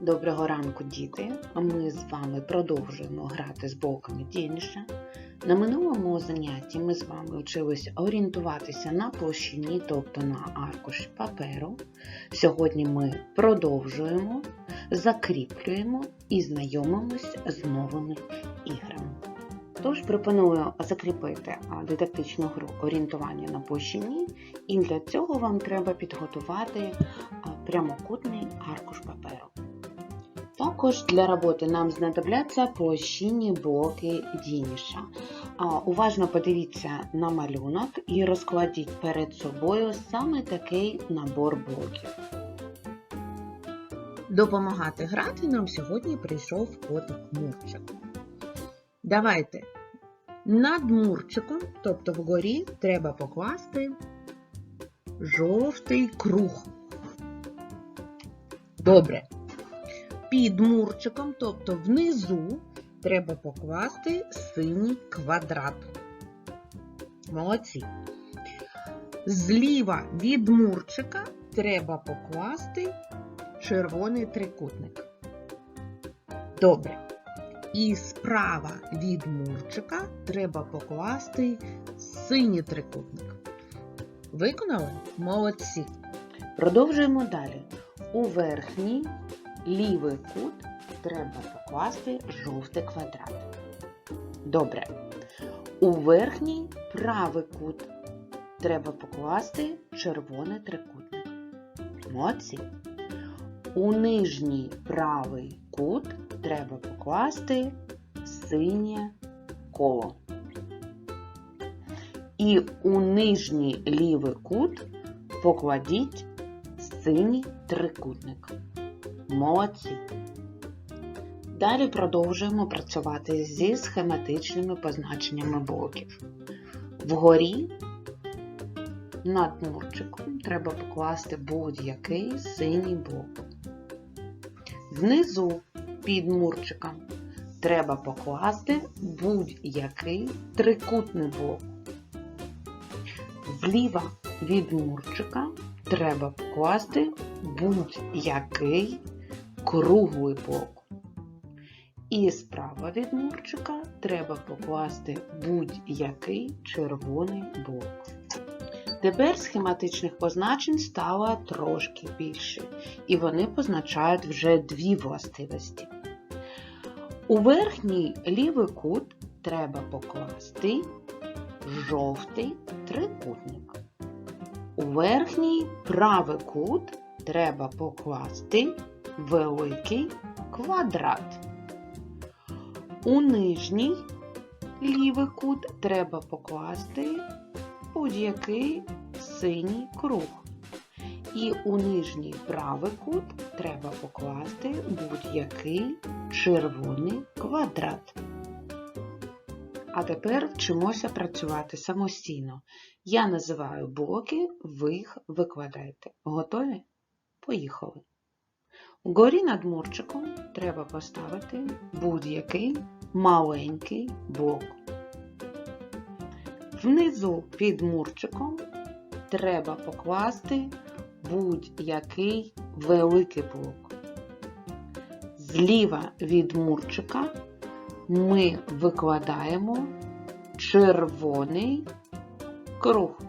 Доброго ранку, діти! Ми з вами продовжуємо грати з блоками Дєніша. На минулому занятті ми з вами вчились орієнтуватися на площині, тобто на аркуші паперу. Сьогодні ми продовжуємо, закріплюємо і знайомимось з новими іграми. Тож пропоную закріпити дидактичну гру орієнтування на площині, і для цього вам треба підготувати прямокутний аркуш паперу. Також для роботи нам знадобляться площинні блоки Дініша. Уважно подивіться на малюнок і розкладіть перед собою саме такий набор блоків. Допомагати грати нам сьогодні прийшов котик Мурчик. Давайте над Мурчиком, тобто вгорі, треба покласти жовтий круг. Добре. Під мурчиком, тобто внизу, треба покласти синій квадрат. Молодці. Зліва від мурчика треба покласти червоний трикутник. Добре. І справа від мурчика треба покласти синій трикутник. Виконали? Молодці. Продовжуємо далі. У верхній лівий кут треба покласти жовтий квадрат. Добре. У верхній правий кут треба покласти червоний трикутник. Молодці. У нижній правий кут треба покласти синє коло. І у нижній лівий кут покладіть синій трикутник. Молодці! Далі продовжуємо працювати зі схематичними позначеннями блоків. Вгорі над мурчиком треба покласти будь-який синій блок. Внизу під мурчиком треба покласти будь-який трикутний блок. Зліва від мурчика треба покласти будь-який круглий блок. І справа від мурчика треба покласти будь-який червоний блок. Тепер схематичних позначень стало трошки більше, і вони позначають вже дві властивості. У верхній лівий кут треба покласти жовтий трикутник. У верхній правий кут треба покласти великий квадрат. У нижній лівий кут треба покласти будь-який синій круг. І у нижній правий кут треба покласти будь-який червоний квадрат. А тепер вчимося працювати самостійно. Я називаю блоки, ви їх викладаєте. Готові? Поїхали. Вгорі над мурчиком треба поставити будь-який маленький блок. Внизу під мурчиком треба покласти будь-який великий блок. Зліва від мурчика ми викладаємо червоний круг.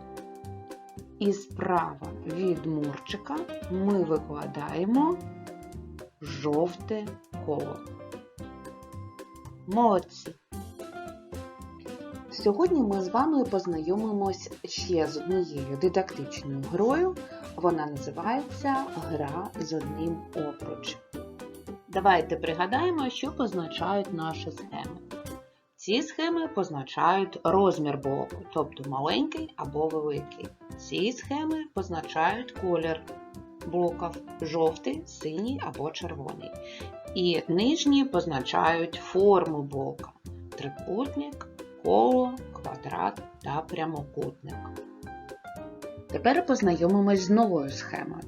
І справа від мурчика ми викладаємо жовте коло. Молодці! Сьогодні ми з вами познайомимось ще з однією дидактичною грою. Вона називається Гра з одним обручем. Давайте пригадаємо, що позначають наші схеми. Ці схеми позначають розмір блоку, тобто маленький або великий. Ці схеми позначають колір блоків жовтий, синій або червоний. І нижні позначають форму блока трикутник, коло, квадрат та прямокутник. Тепер познайомимось з новою схемою.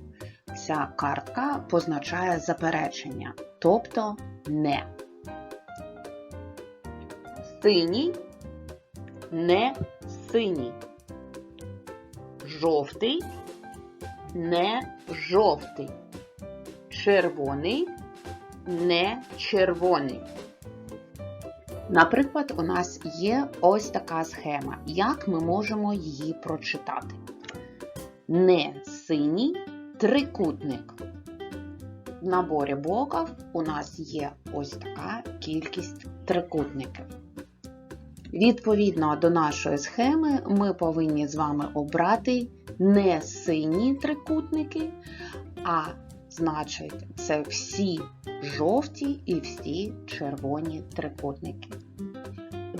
Ця картка позначає заперечення, тобто не. Синій не синій. Жовтий не жовтий. Червоний не червоний. Наприклад, у нас є ось така схема. Як ми можемо її прочитати? Не синій трикутник. В наборі блоків у нас є ось така кількість трикутників. Відповідно до нашої схеми, ми повинні з вами обрати не сині трикутники, а значить, це всі жовті і всі червоні трикутники.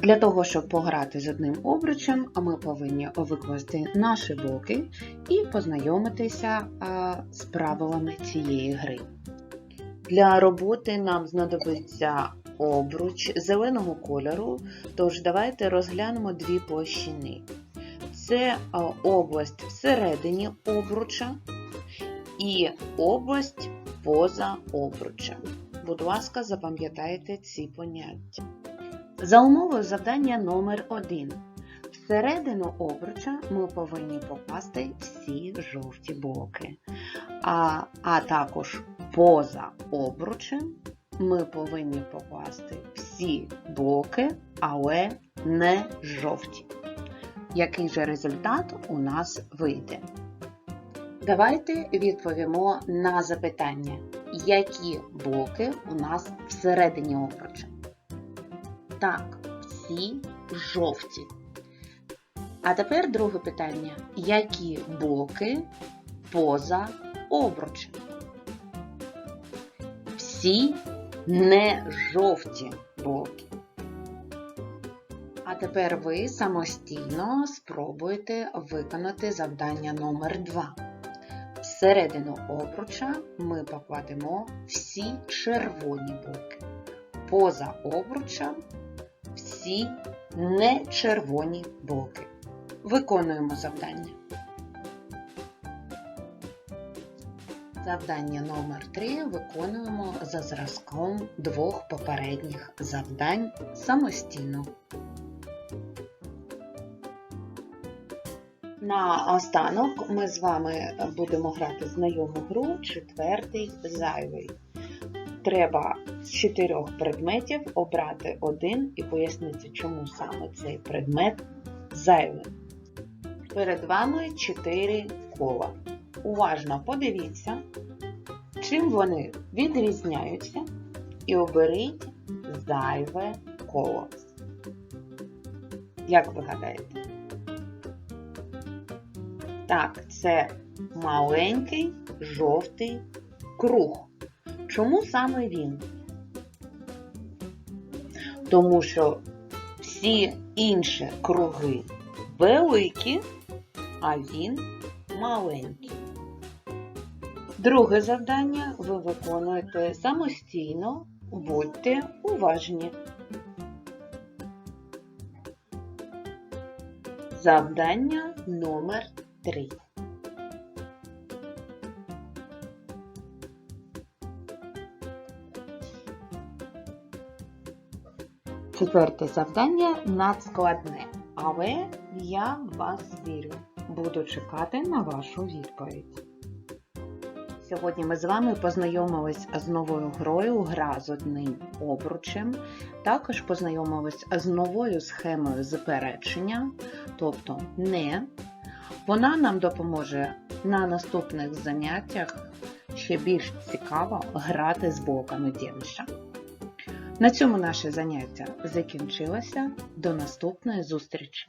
Для того, щоб пограти з одним обручем, ми повинні викласти наші блоки і познайомитися з правилами цієї гри. Для роботи нам знадобиться обруч зеленого кольору, тож давайте розглянемо дві площини. Це область всередині обруча і область поза обручем. Будь ласка, запам'ятайте ці поняття. За умовою завдання номер 1 Всередину обруча ми повинні попасти всі жовті блоки. А, а також поза обручем ми повинні покласти всі блоки, але не жовті. Який же результат у нас вийде? Давайте відповімо на запитання, які блоки у нас всередині обруча. Так, всі жовті. А тепер друге питання. Які блоки поза обручем? Всі не жовті блоки. А тепер ви самостійно спробуйте виконати завдання номер 2. Всередину обруча ми покладемо всі червоні блоки. Поза обручем всі не червоні блоки. Виконуємо завдання. Завдання номер 3 виконуємо за зразком двох попередніх завдань самостійно. На останок ми з вами будемо грати знайому гру четвертий зайвий. Треба з чотирьох предметів обрати один і пояснити, чому саме цей предмет зайвий. Перед вами чотири кола. Уважно подивіться, чим вони відрізняються, і оберіть зайве коло. Як ви гадаєте? Так, це маленький жовтий круг. Чому саме він? Тому що всі інші круги великі, а він маленький. Друге завдання ви виконуєте самостійно, будьте уважні. Завдання номер 3. Четверте завдання надскладне, але я в вас вірю. Буду чекати на вашу відповідь. Сьогодні ми з вами познайомились з новою грою Гра з одним обручем. Також познайомились з новою схемою заперечення, тобто не. Вона нам допоможе на наступних заняттях ще більш цікаво грати з блоками Дєміша. На цьому наше заняття закінчилося. До наступної зустрічі!